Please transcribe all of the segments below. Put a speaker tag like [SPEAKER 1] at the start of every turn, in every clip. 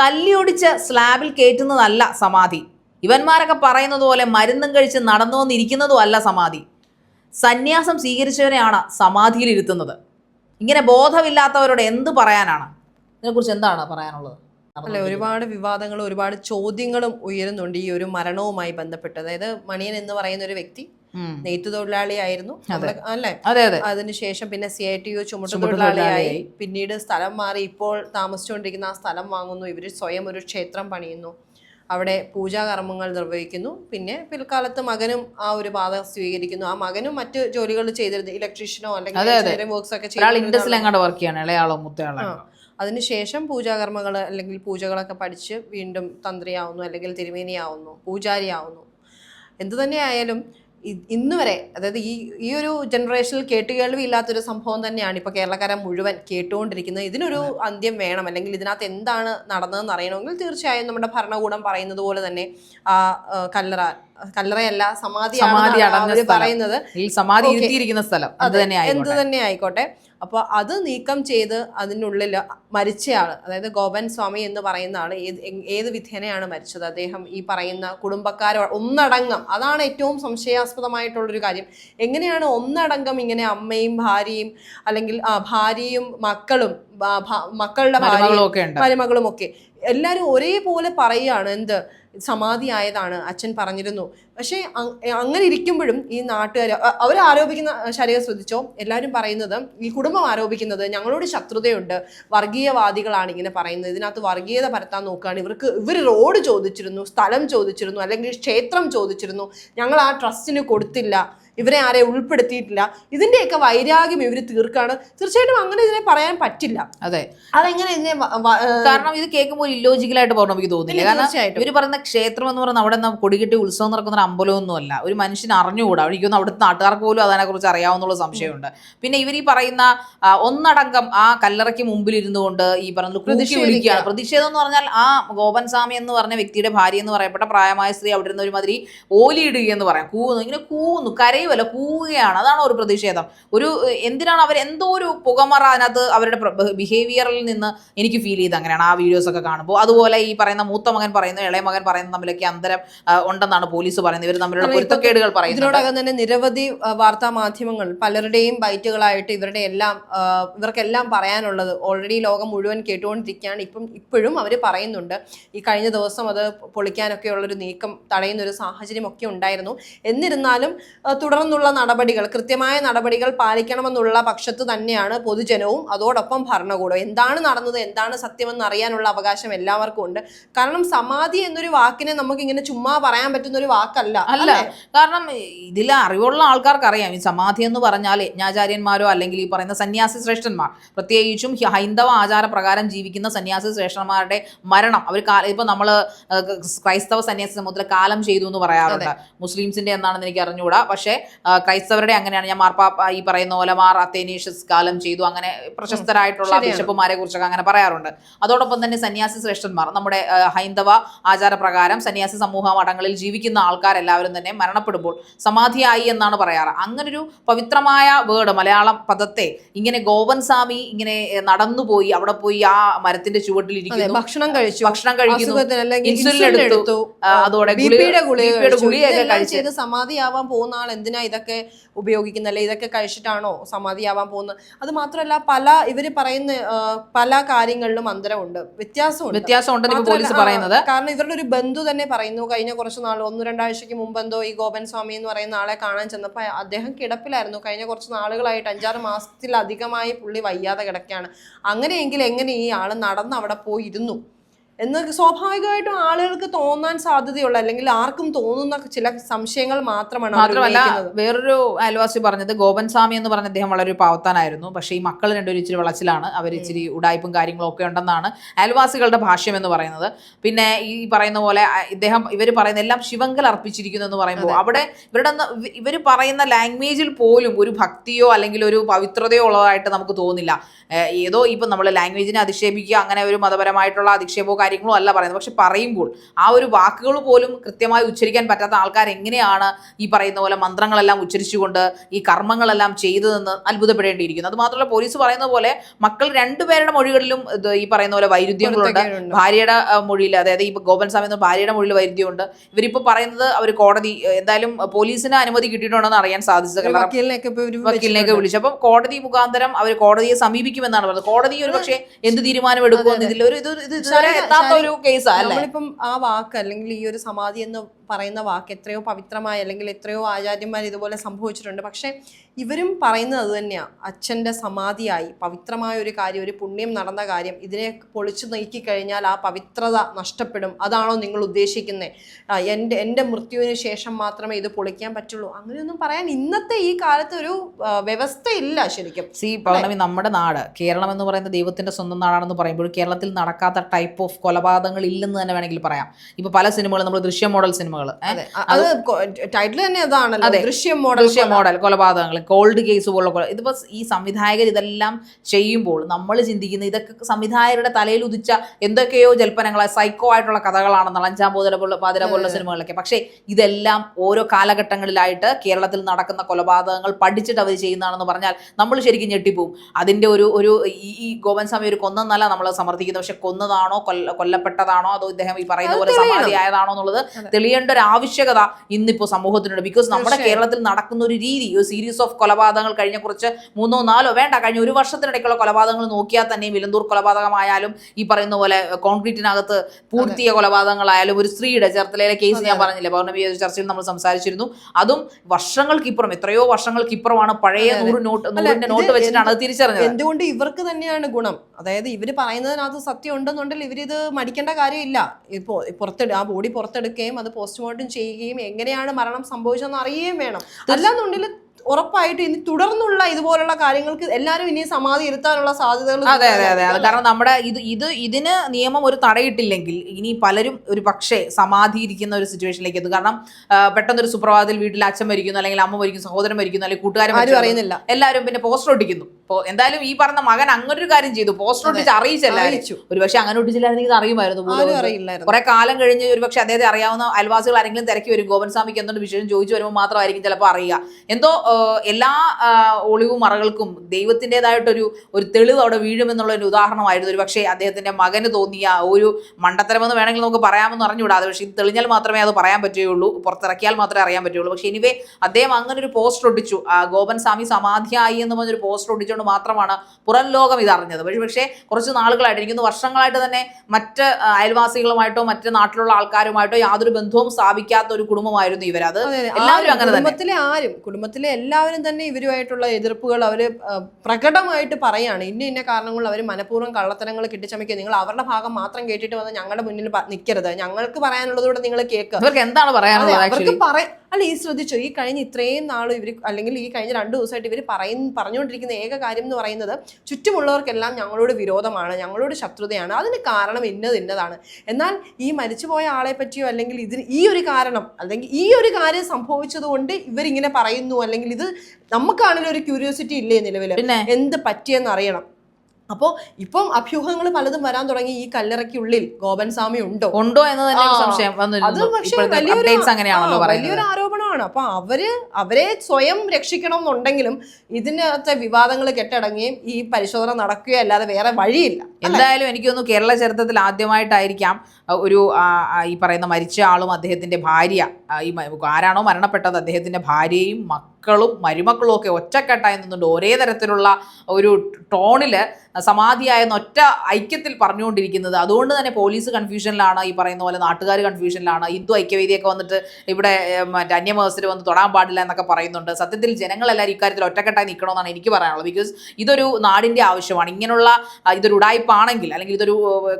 [SPEAKER 1] തല്ലിയൊടിച്ച് സ്ലാബിൽ കയറ്റുന്നതല്ല സമാധി. ഇവന്മാരൊക്കെ പറയുന്നത് പോലെ മരുന്നും കഴിച്ച് നടന്നു വന്നിരിക്കുന്നതും അല്ല സമാധി. സന്യാസം സ്വീകരിച്ചവരെയാണ് സമാധിയിൽ ഇരുത്തുന്നത് ഇങ്ങനെ ബോധമില്ലാത്തവരോട് എന്ത് പറയാനാണ്? ഇതിനെക്കുറിച്ച് എന്താണ് പറയാനുള്ളത്?
[SPEAKER 2] അല്ല ഒരുപാട് വിവാദങ്ങളും ഒരുപാട് ചോദ്യങ്ങളും ഉയരുന്നുണ്ട് ഈ ഒരു മരണവുമായി ബന്ധപ്പെട്ട്. അതായത് മണിയൻ എന്ന് പറയുന്ന ഒരു വ്യക്തി. നെയ്ത്തു തൊഴിലാളിയായിരുന്നു. അല്ലേ?
[SPEAKER 1] അതെ അതെ.
[SPEAKER 2] അതിനുശേഷം പിന്നെ സി ഐ ടി യു ചുമട്ട്
[SPEAKER 1] ചുമട്ട്
[SPEAKER 2] തൊഴിലാളിയായി.
[SPEAKER 1] തൊഴിലാളിയായി.
[SPEAKER 2] പിന്നീട് സ്ഥലം മാറി ഇപ്പോൾ താമസിച്ചുകൊണ്ടിരിക്കുന്ന ആ സ്ഥലം വാങ്ങുന്നു. ഇവർ സ്വയം ഒരു ക്ഷേത്രം പണിയുന്നു. അവിടെ പൂജാകർമ്മങ്ങൾ നിർവഹിക്കുന്നു. പിന്നെ പിൽക്കാലത്ത് മകനും ആ ഒരു പാത സ്വീകരിക്കുന്നു. ആ മകനും മറ്റ് ജോലികൾ ചെയ്തിരുന്നു. ഇലക്ട്രീഷ്യനോ അല്ലെങ്കിൽ works ഒക്കെ
[SPEAKER 1] ഇൻഡസിൽ വർക്ക് ചെയ്യാണ്. ഇളയാളോ മുത്തയാളോ
[SPEAKER 2] ആ. അതിനുശേഷം പൂജാകർമ്മങ്ങൾ അല്ലെങ്കിൽ പൂജകളൊക്കെ പഠിച്ച് വീണ്ടും തന്ത്രിയാവുന്നു അല്ലെങ്കിൽ തിരുമേനിയാവുന്നു പൂജാരിയാവുന്നു. എന്തു തന്നെയായാലും ഇന്ന് വരെ അതായത് ഈ ഈ ഒരു ജനറേഷനിൽ കേട്ടുകേൾവി ഇല്ലാത്തൊരു സംഭവം തന്നെയാണ് ഇപ്പോൾ കേരളക്കാരെ മുഴുവൻ കേട്ടുകൊണ്ടിരിക്കുന്നത്. ഇതിനൊരു അന്ത്യം വേണം. അല്ലെങ്കിൽ ഇതിനകത്ത് എന്താണ് നടന്നതെന്ന് അറിയണമെങ്കിൽ തീർച്ചയായും നമ്മുടെ ഭരണകൂടം പറയുന്നത് പോലെ തന്നെ ആ കല്ലറ കല്ലറയല്ല
[SPEAKER 1] സമാധി
[SPEAKER 2] സമാധി പറയുന്നത്.
[SPEAKER 1] സമാധി. സ്ഥലം.
[SPEAKER 2] എന്ത് തന്നെ ആയിക്കോട്ടെ. അപ്പോൾ അത് നീക്കം ചെയ്ത് അതിനുള്ളിൽ മരിച്ചയാൾ അതായത് ഗോപൻ സ്വാമി എന്ന് പറയുന്ന ആൾ ഏത് ഏത് വിധേനയാണ് മരിച്ചത്? അദ്ദേഹം ഈ പറയുന്ന കുടുംബക്കാരോ ഒന്നടങ്കം അതാണ് ഏറ്റവും സംശയാസ്പദമായിട്ടുള്ളൊരു കാര്യം. എങ്ങനെയാണ് ഒന്നടങ്കം ഇങ്ങനെ അമ്മയും ഭാര്യയും അല്ലെങ്കിൽ ഭാര്യയും മക്കളും മക്കളുടെ
[SPEAKER 1] മരുമകളും ഒക്കെ
[SPEAKER 2] എല്ലാവരും ഒരേപോലെ പറയുകയാണ് എന്ത് സമാധി ആയതാണ് അച്ഛൻ പറഞ്ഞിരുന്നു. പക്ഷേ അങ്ങനെ ഇരിക്കുമ്പോഴും ഈ നാട്ടുകാർ അവർ ആരോപിക്കുന്ന ശരീരം ശ്രദ്ധിച്ചോ? എല്ലാവരും പറയുന്നത് ഈ കുടുംബം ആരോപിക്കുന്നത് ഞങ്ങളോട് ശത്രുതയുണ്ട് വർഗീയവാദികളാണ് ഇങ്ങനെ പറയുന്നത്. ഇതിനകത്ത് വർഗീയത പരത്താൻ നോക്കുകയാണ്. ഇവർക്ക് ഇവർ റോഡ് ചോദിച്ചിരുന്നു സ്ഥലം ചോദിച്ചിരുന്നു അല്ലെങ്കിൽ ക്ഷേത്രം ചോദിച്ചിരുന്നു. ഞങ്ങൾ ആ ട്രസ്റ്റിന് കൊടുത്തില്ല. ഇവരെ ആരെ ഉൾപ്പെടുത്തിയിട്ടില്ല. ഇതിന്റെയൊക്കെ വൈരാഗ്യം ഇവർ തീർക്കാണ്. തീർച്ചയായിട്ടും അങ്ങനെ ഇതിനെ പറയാൻ പറ്റില്ല.
[SPEAKER 1] അതെ.
[SPEAKER 2] അതെങ്ങനെ ഇതിനെ
[SPEAKER 1] കാരണം ഇത് കേൾക്കുമ്പോൾ ഇല്ലോജിക്കലായിട്ട് പറഞ്ഞു എനിക്ക് തോന്നില്ല കാരണം
[SPEAKER 2] തീർച്ചയായിട്ടും.
[SPEAKER 1] ഇവർ പറയുന്ന ക്ഷേത്രം എന്ന് പറഞ്ഞാൽ അവിടെ നിന്ന് കൊടികെട്ടി ഉത്സവം നടക്കുന്ന ഒരു അമ്പലമൊന്നും അല്ല. ഒരു മനുഷ്യൻ അറിഞ്ഞുകൂടാ. എനിക്കൊന്നും അവിടുത്തെ നാട്ടുകാർക്ക് പോലും അതിനെക്കുറിച്ച് അറിയാവുന്നുള്ള സംശയമുണ്ട്. പിന്നെ ഇവർ ഈ പറയുന്ന ഒന്നടങ്കം ആ കല്ലറയ്ക്ക് മുമ്പിൽ ഇരുന്നു കൊണ്ട് ഈ പറഞ്ഞ കൂക്കി
[SPEAKER 2] പ്രതിഷേധിക്കുക.
[SPEAKER 1] വിളിക്കുകയാണ് പ്രതിഷേധം എന്ന് പറഞ്ഞാൽ ആ ഗോപൻ സ്വാമി എന്ന് പറഞ്ഞ വ്യക്തിയുടെ ഭാര്യ എന്ന് പറയപ്പെട്ട പ്രായമായ സ്ത്രീ അവിടെ ഇരുന്ന ഒരുമാതിരി ഓലിയിടുക എന്ന് പറയാം. കൂന്നു ഇങ്ങനെ കൂന്നു കൂവുന്നു കരയുമല്ല പോവുകയാണ് അതാണ് ഒരു പ്രതിഷേധം. ഒരു എന്തിനാണ് അവർ എന്തോ ഒരു പുകമറ അതിനകത്ത് അവരുടെ ബിഹേവിയറിൽ നിന്ന് എനിക്ക് ഫീൽ ചെയ്ത് അങ്ങനെയാണ് ആ വീഡിയോസ് ഒക്കെ കാണുമ്പോൾ അതുപോലെ ഈ പറയുന്ന മൂത്ത മകൻ പറയുന്നു ഇളയ മകൻ പറയുന്ന തമ്മിലൊക്കെ അന്തരം ഉണ്ടെന്നാണ് പോലീസ് പറയുന്നത്. ഇവർ തമ്മിലുള്ള പൊരുത്തക്കേടുകൾ പറയുന്നത്
[SPEAKER 2] ഇതിനോടകം തന്നെ നിരവധി വാർത്താ മാധ്യമങ്ങൾ പലരുടെയും ബൈറ്റുകളായിട്ട് ഇവരുടെ എല്ലാം ഇവർക്കെല്ലാം പറയാനുള്ളത് ഓൾറെഡി ലോകം മുഴുവൻ കേട്ടുകൊണ്ടിരിക്കുകയാണ്. ഇപ്പം ഇപ്പോഴും അവർ പറയുന്നുണ്ട്. ഈ കഴിഞ്ഞ ദിവസം അത് പൊളിക്കാനൊക്കെയുള്ളൊരു നീക്കം തടയുന്ന ഒരു സാഹചര്യം ഒക്കെ ഉണ്ടായിരുന്നു. എന്നിരുന്നാലും ആ, തുടർന്നുള്ള നടപടികൾ കൃത്യമായ നടപടികൾ പാലിക്കണമെന്നുള്ള പക്ഷത്ത് തന്നെയാണ് പൊതുജനവും അതോടൊപ്പം ഭരണകൂടവും. എന്താണ് നടന്നത് എന്താണ് സത്യമെന്ന് അറിയാനുള്ള അവകാശം എല്ലാവർക്കും ഉണ്ട്. കാരണം സമാധി എന്നൊരു വാക്കിനെ നമുക്ക് ഇങ്ങനെ ചുമ്മാ പറയാൻ പറ്റുന്ന ഒരു വാക്കല്ല
[SPEAKER 1] അല്ല കാരണം ഇതിൽ അറിവുള്ള ആൾക്കാർക്ക് അറിയാം ഈ സമാധി എന്ന് പറഞ്ഞാൽ യജ്ഞാചാര്യന്മാരോ അല്ലെങ്കിൽ ഈ പറയുന്ന സന്യാസി ശ്രേഷ്ഠന്മാർ പ്രത്യേകിച്ചും ഹൈന്ദവ ആചാരപ്രകാരം ജീവിക്കുന്ന സന്യാസി ശ്രേഷ്ഠന്മാരുടെ മരണം. അവർ ഇപ്പോൾ നമ്മൾ ക്രൈസ്തവ സന്യാസി സമൂഹത്തിൽ കാലം ചെയ്തു എന്ന് പറയാറുണ്ട്. മുസ്ലിംസിന്റെ എന്നാണെന്ന് എനിക്ക് അറിഞ്ഞുകൂടാ പക്ഷേ ക്രൈസ്തവരുടെ അങ്ങനെയാണ്. ഞാൻ മാർപ്പാപ്പ ഈ പറയുന്ന പോലെ മാർ അത്തേനീഷ്യസ് കാലം ചെയ്തു. അങ്ങനെ പ്രശസ്തരായിട്ടുള്ള. ബിഷപ്പുമാരെ കുറിച്ചൊക്കെ അങ്ങനെ പറയാറുണ്ട്. അതോടൊപ്പം തന്നെ സന്യാസി ശ്രേഷ്ഠന്മാർ നമ്മുടെ ഹൈന്ദവ ആചാരപ്രകാരം സന്യാസി സമൂഹ മഠങ്ങളിൽ ജീവിക്കുന്ന ആൾക്കാരെല്ലാവരും തന്നെ മരണപ്പെടുമ്പോൾ സമാധിയായി എന്നാണ് പറയാറ്. അങ്ങനൊരു പവിത്രമായ വേർഡ് മലയാളം പദത്തെ ഇങ്ങനെ ഗോവൻ സ്വാമി ഇങ്ങനെ നടന്നുപോയി അവിടെ പോയി ആ മരത്തിന്റെ ചുവട്ടിൽ ഇരിക്കുന്നു.
[SPEAKER 2] ഭക്ഷണം കഴിച്ചു.
[SPEAKER 1] ഭക്ഷണം കഴിക്കുന്നു. ഇൻസുലിൻ എടുത്തു. അതോടെ. ഗുളികയൊക്കെ കഴിച്ച്.
[SPEAKER 2] സമാധിയാവാൻ പോകുന്ന ആൾ എന്തിനാ ഇതൊക്കെ ഉപയോഗിക്കുന്നത്? അല്ലെ ഇതൊക്കെ കഴിച്ചിട്ടാണോ സമാധിയാവാൻ പോകുന്നത്? അത് മാത്രമല്ല പല ഇവർ പറയുന്ന പല കാര്യങ്ങളിലും അന്തരമുണ്ട്. വ്യത്യാസമുണ്ട്.
[SPEAKER 1] വ്യത്യാസം ഉണ്ടെന്ന് ഇപ്പൊ പോലീസ് പറയുന്നത്.
[SPEAKER 2] കാരണം ഇവരുടെ ഒരു ബന്ധു തന്നെ പറയുന്നു കഴിഞ്ഞ കുറച്ച് നാൾ ഒന്ന് രണ്ടാഴ്ചക്ക് മുമ്പ് എന്തോ ഈ ഗോപൻ സ്വാമി എന്ന് പറയുന്ന ആളെ കാണാൻ ചെന്നപ്പോൾ അദ്ദേഹം കിടപ്പിലായിരുന്നു. കഴിഞ്ഞ കുറച്ച് നാളുകളായിട്ട് അഞ്ചാറ് മാസത്തിലധികമായി പുള്ളി വയ്യാതെ കിടക്കുകയാണ്. അങ്ങനെയെങ്കിൽ എങ്ങനെ ഈ ആൾ നടന്ന് അവിടെ പോയി ഇരുന്നു എന്ന് സ്വാഭാവികമായിട്ടും ആളുകൾക്ക് തോന്നാൻ സാധ്യതയുള്ള അല്ലെങ്കിൽ ആർക്കും തോന്നുന്ന ചില സംശയങ്ങൾ മാത്രമാണ്
[SPEAKER 1] മാത്രമല്ല. വേറൊരു അയൽവാസി പറഞ്ഞത് ഗോപൻ സ്വാമി എന്ന് പറഞ്ഞ അദ്ദേഹം വളരെ പാവത്താനായിരുന്നു. പക്ഷേ ഈ മക്കൾ രണ്ടുപേരും ഇച്ചിരി വളച്ചിലാണ്. അവർ ഇച്ചിരി ഉടായ്പും കാര്യങ്ങളും ഒക്കെ ഉണ്ടെന്നാണ് അയൽവാസികളുടെ ഭാഷ്യം എന്ന് പറയുന്നത്. പിന്നെ ഈ പറയുന്ന പോലെ ഇദ്ദേഹം ഇവർ പറയുന്ന എല്ലാം ശിവങ്കൽ അർപ്പിച്ചിരിക്കുന്നു എന്ന് പറയുമ്പോൾ അവിടെ ഇവരുടെ ഇവർ പറയുന്ന ലാംഗ്വേജിൽ പോലും ഒരു ഭക്തിയോ അല്ലെങ്കിൽ ഒരു പവിത്രതയോ ഉള്ളതായിട്ട് നമുക്ക് തോന്നില്ല. ഏതോ ഇപ്പം നമ്മൾ ലാംഗ്വേജിനെ അധിക്ഷേപിക്കുക അങ്ങനെ ഒരു മതപരമായിട്ടുള്ള അധിക്ഷേപമോ കാര്യങ്ങളോ അല്ല പറയുന്നത്. പക്ഷെ പറയുമ്പോൾ ആ ഒരു വാക്കുകൾ പോലും കൃത്യമായി ഉച്ചരിക്കാൻ പറ്റാത്ത ആൾക്കാർ എങ്ങനെയാണ് ഈ പറയുന്ന പോലെ മന്ത്രങ്ങളെല്ലാം ഉച്ചരിച്ചുകൊണ്ട് ഈ കർമ്മങ്ങളെല്ലാം ചെയ്തതെന്ന് അത്ഭുതപ്പെടേണ്ടിയിരിക്കുന്നു. അത് മാത്രമല്ല പോലീസ് പറയുന്ന പോലെ മക്കൾ രണ്ടുപേരുടെ മൊഴികളിലും ഈ പറയുന്ന പോലെ വൈരുദ്ധ്യങ്ങളുണ്ട്. ഭാര്യയുടെ മൊഴിയിൽ അതായത് ഈ ഗോപൻ സ്വാമി എന്ന ഭാര്യയുടെ മൊഴിയിൽ വൈരുദ്ധ്യമുണ്ട്. ഇവരിപ്പോൾ പറയുന്നത് അവർ കോടതി എന്തായാലും പോലീസിന് അനുമതി കിട്ടിയിട്ടുണ്ടെന്ന് അറിയാൻ സാധിച്ചത്
[SPEAKER 2] വക്കീലിനെയൊക്കെ
[SPEAKER 1] വിളിച്ചു. അപ്പം കോടതി മുഖാന്തരം അവർ കോടതിയെ സമീപിക്കുമെന്നാണ് പറഞ്ഞത്. കോടതി ഒരു പക്ഷേ എന്ത് തീരുമാനം എടുക്കുമെന്ന് ഇതിൽ ഒരു ഇത് ഇത് ഇതുവരെ
[SPEAKER 2] ശാരി-
[SPEAKER 1] ഒരു കേസാ അല്ലേ?
[SPEAKER 2] നമ്മളിപ്പം ആ വാക്ക് അല്ലെങ്കിൽ ഈ ഒരു സമാധി എന്ന് പറയുന്ന വാക്ക് എത്രയോ പവിത്രമായ അല്ലെങ്കിൽ എത്രയോ ആചാര്യന്മാർ ഇതുപോലെ സംഭവിച്ചിട്ടുണ്ട്. പക്ഷേ ഇവരും പറയുന്നത് അത് തന്നെയാണ് അച്ഛന്റെ സമാധിയായി പവിത്രമായ ഒരു കാര്യം ഒരു പുണ്യം നടന്ന കാര്യം ഇതിനെ പൊളിച്ചു നീക്കിക്കഴിഞ്ഞാൽ ആ പവിത്രത നഷ്ടപ്പെടും. അതാണോ നിങ്ങൾ ഉദ്ദേശിക്കുന്നത് എന്റെ എന്റെ മൃത്യുവിന് ശേഷം മാത്രമേ ഇത് പൊളിക്കാൻ പറ്റുള്ളൂ. അങ്ങനെയൊന്നും പറയാൻ ഇന്നത്തെ ഈ കാലത്ത് ഒരു വ്യവസ്ഥയില്ല ശരിക്കും.
[SPEAKER 1] സി പൗർണമി നമ്മുടെ നാട്. കേരളം എന്ന് പറയുന്ന ദൈവത്തിന്റെ സ്വന്തം നാടാണെന്ന് പറയുമ്പോൾ കേരളത്തിൽ നടക്കാത്ത ടൈപ്പ് ഓഫ് കൊലപാതകങ്ങൾ ഇല്ലെന്ന് തന്നെ വേണമെങ്കിൽ പറയാം. ഇപ്പോൾ പല സിനിമകളും നമ്മൾ ദൃശ്യ മോഡൽ സിനിമകൾ
[SPEAKER 2] അതെ. ടൈറ്റിൽ തന്നെ അതാണല്ലോ ദൃശ്യം മോഡൽ
[SPEAKER 1] ദൃശ്യ മോഡൽ കൊലപാതകങ്ങൾ കോൾഡ് കേസ് പോലുള്ള ഇതിപ്പോ ഈ സംവിധായകർ ഇതെല്ലാം ചെയ്യുമ്പോൾ നമ്മൾ ചിന്തിക്കുന്ന ഇതൊക്കെ സംവിധായകരുടെ തലയിൽ ഉദിച്ച എന്തൊക്കെയോ ജൽപ്പനങ്ങളെ സൈക്കോ ആയിട്ടുള്ള കഥകളാണെന്നുള്ള അഞ്ചാം പോതിര പോലുള്ള പാതിര പോലുള്ള സിനിമകളൊക്കെ പക്ഷേ ഇതെല്ലാം ഓരോ കാലഘട്ടങ്ങളിലായിട്ട് കേരളത്തിൽ നടക്കുന്ന കൊലപാതകങ്ങൾ പഠിച്ചിട്ട് അവർ ചെയ്യുന്നതാണെന്ന് പറഞ്ഞാൽ നമ്മൾ ശരിക്കും ഞെട്ടിപ്പോവും. അതിന്റെ ഒരു ഒരു ഈ ഗോവൻ സ്വാമി ഒരു കൊന്നല്ല നമ്മൾ സമർത്ഥിക്കുന്നത്. പക്ഷെ കൊന്നതാണോ കൊല്ല കൊല്ലപ്പെട്ടതാണോ അതോ ഇദ്ദേഹം ഈ പറയുന്ന പോലെ സമാധി ആയതാണോ എന്നുള്ളത് തെളിയേണ്ട ഒരു ആവശ്യകത ഇന്നിപ്പോ സമൂഹത്തിനുണ്ട്. ബിക്കോസ് നമ്മുടെ കേരളത്തിൽ നടക്കുന്ന ഒരു രീതി ഒരു സീരീസ് ഓഫ് കൊലപാതകങ്ങൾ കഴിഞ്ഞ കുറച്ച് മൂന്നോ നാലോ വേണ്ട കഴിഞ്ഞ ഒരു വർഷത്തിനിടയ്ക്കുള്ള കൊലപാതകങ്ങൾ നോക്കിയാൽ തന്നെ വിലന്തൂർ കൊലപാതകമായാലും ഈ പറയുന്ന പോലെ കോൺക്രീറ്റിനകത്ത് പൂർത്തിയ കൊലപാതകങ്ങളായാലും ഒരു സ്ത്രീയുടെ ചേർത്തലയിലെ കേസ് ഞാൻ പറഞ്ഞില്ല പൗർണമി ചർച്ചയിൽ നമ്മൾ സംസാരിച്ചിരുന്നു. അതും വർഷങ്ങൾക്കിപ്പുറം എത്രയോ വർഷങ്ങൾക്കിപ്പുറമാണ് പഴയ നൂറ് നോട്ട് നൂറിന്റെ നോട്ട് വെച്ചിട്ടാണ് അത് തിരിച്ചറിഞ്ഞത്.
[SPEAKER 2] എന്തുകൊണ്ട് ഇവർക്ക് തന്നെയാണ് ഗുണം? അതായത് ഇവർ പറയുന്നതിനകത്ത് സത്യം ഉണ്ടെന്നുണ്ടെങ്കിൽ ഇവരിത് മടിക്കേണ്ട കാര്യമില്ല. ഇപ്പോൾ പുറത്തെടു ആ ബോഡി പുറത്തെടുക്കുകയും അത് പോസ്റ്റ്മോർട്ടം ചെയ്യുകയും എങ്ങനെയാണ് മരണം സംഭവിച്ചതെന്ന് അറിയുകയും വേണം. അല്ലാന്നുണ്ടെങ്കിൽ ഉറപ്പായിട്ട് ഇനി തുടർന്നുള്ള ഇതുപോലുള്ള കാര്യങ്ങൾക്ക് എല്ലാവരും ഇനി സമാധി ഇരുത്താനുള്ള സാധ്യതകൾ
[SPEAKER 1] അതെ അതെ അതെ. അത് കാരണം നമ്മുടെ ഇത് ഇത് ഇതിന് നിയമം ഒരു തടയിട്ടില്ലെങ്കിൽ ഇനി പലരും ഒരു പക്ഷേ സമാധി ഇരിക്കുന്ന ഒരു സിറ്റുവേഷനിലേക്ക് എത്തും. കാരണം പെട്ടെന്ന് ഒരു സുപ്രഭാതത്തിൽ വീട്ടിൽ അച്ഛൻ മരിക്കുന്നു അല്ലെങ്കിൽ അമ്മ മരിക്കുന്നു സഹോദരൻ മരിക്കുന്നു അല്ലെങ്കിൽ കൂട്ടുകാരൻ
[SPEAKER 2] ആരും അറിയുന്നില്ല.
[SPEAKER 1] എല്ലാവരും പിന്നെ പോസ്റ്റർ ഒട്ടിക്കുന്നു. അപ്പോൾ എന്തായാലും ഈ പറഞ്ഞ മകൻ അങ്ങനെ ഒരു കാര്യം ചെയ്തു. പോസ്റ്റർ ഒട്ടിച്ച് അറിയിച്ചല്ല
[SPEAKER 2] അറിയിച്ചു.
[SPEAKER 1] ഒരു പക്ഷെ അങ്ങനെ ഒട്ടിച്ചില്ലായിരുന്നെങ്കിൽ ഇത് അറിയുമായിരുന്നു കുറെ കാലം കഴിഞ്ഞ് ഒരു പക്ഷെ അദ്ദേഹത്തെ അറിയാവുന്ന അയൽവാസികൾ ആരെങ്കിലും തിരക്കി വരും. ഗോപൻ സ്വാമിക്ക് എന്തുകൊണ്ട് വിഷയം ചോദിച്ചു വരുമ്പോൾ മാത്രമായിരിക്കും ചിലപ്പോൾ അറിയുക. എന്തോ എല്ലാ ഒളിവ് മറകൾക്കും ദൈവത്തിന്റെതായിട്ടൊരു ഒരു തെളിവ് അവിടെ വീഴുമെന്നുള്ള ഒരു ഉദാഹരണമായിരുന്നു. ഒരു പക്ഷേ അദ്ദേഹത്തിന്റെ മകന് തോന്നിയ ഒരു മണ്ടത്തരമെന്ന് വേണമെങ്കിൽ നമുക്ക് പറയാമെന്ന് അറിഞ്ഞുകൂടാ. അത് പക്ഷേ ഇത് തെളിഞ്ഞാൽ മാത്രമേ അത് പറയാൻ പറ്റുകയുള്ളൂ. പുറത്തിറക്കിയാൽ മാത്രമേ അറിയാൻ പറ്റുള്ളൂ പക്ഷേ എനിവേ അദ്ദേഹം അങ്ങനെ ഒരു പോസ്റ്റർ ഒട്ടിച്ചു. ആ, ഗോപൻ സ്വാമി സമാധിയായി എന്ന് പറഞ്ഞൊരു പോസ്റ്റർ ഒട്ടിച്ചുകൊണ്ട് മാത്രമാണ് പുറം ലോകം ഇത് അറിഞ്ഞത്. പക്ഷേ പക്ഷേ കുറച്ച് നാളുകളായിട്ട് എനിക്കൊന്ന് വർഷങ്ങളായിട്ട് തന്നെ മറ്റ് അയൽവാസികളുമായിട്ടോ മറ്റ് നാട്ടിലുള്ള ആൾക്കാരുമായിട്ടോ യാതൊരു ബന്ധവും സ്ഥാപിക്കാത്ത ഒരു കുടുംബമായിരുന്നു ഇവർ അത്
[SPEAKER 2] അതെ, അതെ.
[SPEAKER 1] എല്ലാവരും അങ്ങനെ.
[SPEAKER 2] കുടുംബത്തിലെ ആരും കുടുംബത്തിലെ എല്ലാവരും തന്നെ ഇവരുമായിട്ടുള്ള എതിർപ്പുകൾ അവർ പ്രകടമായിട്ട് പറയാണ്. ഇന്ന ഇന്ന കാരണങ്ങൾ അവർ മനഃപൂർവം കള്ളത്തരങ്ങൾ കിട്ടിച്ചമയ്ക്കുക നിങ്ങൾ അവരുടെ ഭാഗം മാത്രം കേട്ടിട്ട് വന്ന് ഞങ്ങളുടെ മുന്നിൽ നിൽക്കരുത് ഞങ്ങൾക്ക് പറയാനുള്ളതോടെ നിങ്ങൾ കേൾക്കുക
[SPEAKER 1] അവർക്ക് എന്താണ് പറയാനുള്ളത്
[SPEAKER 2] അവർക്ക്
[SPEAKER 1] ആക്ച്വലി
[SPEAKER 2] പറ അല്ല ഈ ശ്രദ്ധിച്ചു? ഈ കഴിഞ്ഞ ഇത്രയും നാൾ ഇവർ അല്ലെങ്കിൽ ഈ കഴിഞ്ഞ രണ്ട് ദിവസമായിട്ട് ഇവർ പറയുന്ന പറഞ്ഞുകൊണ്ടിരിക്കുന്ന ഏക കാര്യം എന്ന് പറയുന്നത് ചുറ്റുമുള്ളവർക്കെല്ലാം ഞങ്ങളോട് വിരോധമാണ് ഞങ്ങളോട് ശത്രുതയാണ് അതിന് കാരണം ഇന്നത് ഇന്നതാണ്. എന്നാൽ ഈ മരിച്ചുപോയ ആളെ പറ്റിയോ അല്ലെങ്കിൽ ഇതിന് ഈ ഒരു കാരണം അല്ലെങ്കിൽ ഈ ഒരു കാര്യം സംഭവിച്ചതുകൊണ്ട് ഇവരിങ്ങനെ പറയുന്നു അല്ലെങ്കിൽ ഇത് നമുക്കാണെങ്കിലും ഒരു ക്യൂരിയോസിറ്റി ഇല്ലേ നിലവിൽ എന്ത് പറ്റിയെന്ന് അറിയണം. അപ്പോൾ ഇപ്പം അഭ്യൂഹങ്ങൾ പലതും വരാൻ തുടങ്ങി ഈ കല്ലറയ്ക്കുള്ളിൽ ഗോപൻ സ്വാമി ഉണ്ടോ?
[SPEAKER 1] ഉണ്ടോ എന്ന് തന്നെ സംശയം
[SPEAKER 2] അത് പക്ഷേ വലിയൊരു വലിയൊരു ആരോപണമാണ്. അപ്പൊ അവർ അവരെ സ്വയം രക്ഷിക്കണം എന്നുണ്ടെങ്കിലും ഇതിനകത്തെ വിവാദങ്ങൾ കെട്ടടങ്ങുകയും ഈ പരിശോധന നടക്കുകയോ അല്ലാതെ വേറെ വഴിയില്ല.
[SPEAKER 1] എന്തായാലും എനിക്ക് തോന്നുന്നു കേരള ചരിത്രത്തിൽ ആദ്യമായിട്ടായിരിക്കാം ഒരു ഈ പറയുന്ന മരിച്ച ആളും അദ്ദേഹത്തിന്റെ ഭാര്യ ഈ ആരാണോ മരണപ്പെട്ടത് അദ്ദേഹത്തിന്റെ ഭാര്യയും മക്കളും മരുമക്കളും ഒക്കെ ഒറ്റക്കെട്ടായി നിന്നുകൊണ്ട് ഒരേ തരത്തിലുള്ള ഒരു ടോണിൽ സമാധിയായെന്ന ഒറ്റ ഐക്യത്തിൽ പറഞ്ഞുകൊണ്ടിരിക്കുന്നത്. അതുകൊണ്ട് തന്നെ പോലീസ് കൺഫ്യൂഷനിലാണ് ഈ പറയുന്ന പോലെ നാട്ടുകാർ കൺഫ്യൂഷനിലാണ്. ഹിന്ദു ഐക്യവേദിയൊക്കെ വന്നിട്ട് ഇവിടെ മറ്റേ അന്യമതസ്ഥർ വന്ന് തൊടാൻ പാടില്ല എന്നൊക്കെ പറയുന്നുണ്ട്. സത്യത്തിൽ ജനങ്ങളെല്ലാവരും ഇക്കാര്യത്തിൽ ഒറ്റക്കെട്ടായി നിൽക്കണമെന്നാണ് എനിക്ക് പറയാനുള്ളത്. ബിക്കോസ് ഇതൊരു നാടിന്റെ ആവശ്യമാണ്. ഇങ്ങനെയുള്ള ഇതൊരു ഉടായ്പാണെങ്കിൽ അല്ലെങ്കിൽ ഇതൊരു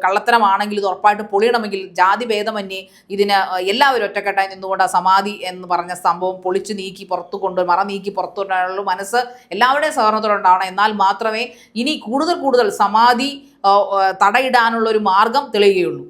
[SPEAKER 1] കള്ളത്തരമാണെങ്കിൽ ഇത് ഉറപ്പായിട്ട് പൊളിയണമെങ്കിൽ ജാതി ഭേദമന്യേ ഇതിന് എല്ലാവരും ഒറ്റക്കെട്ടായി നിന്നുകൊണ്ട് സമാധി എന്ന് പറഞ്ഞ സംഭവം പൊളിച്ചു നീക്കി പുറത്തു കൊണ്ട് മറ നീക്കി പുറത്തു കൊണ്ടുവരാനുള്ള മനസ്സ് എല്ലാവരുടെയും സഹകരണത്തോടെ ഉണ്ടാവണം എന്നാൽ മാത്രമേ ഇനി കൂടുതൽ കൂടുതൽ സമാധി തടയിടാനുള്ള ഒരു മാർഗം തെളിയുകയുള്ളൂ.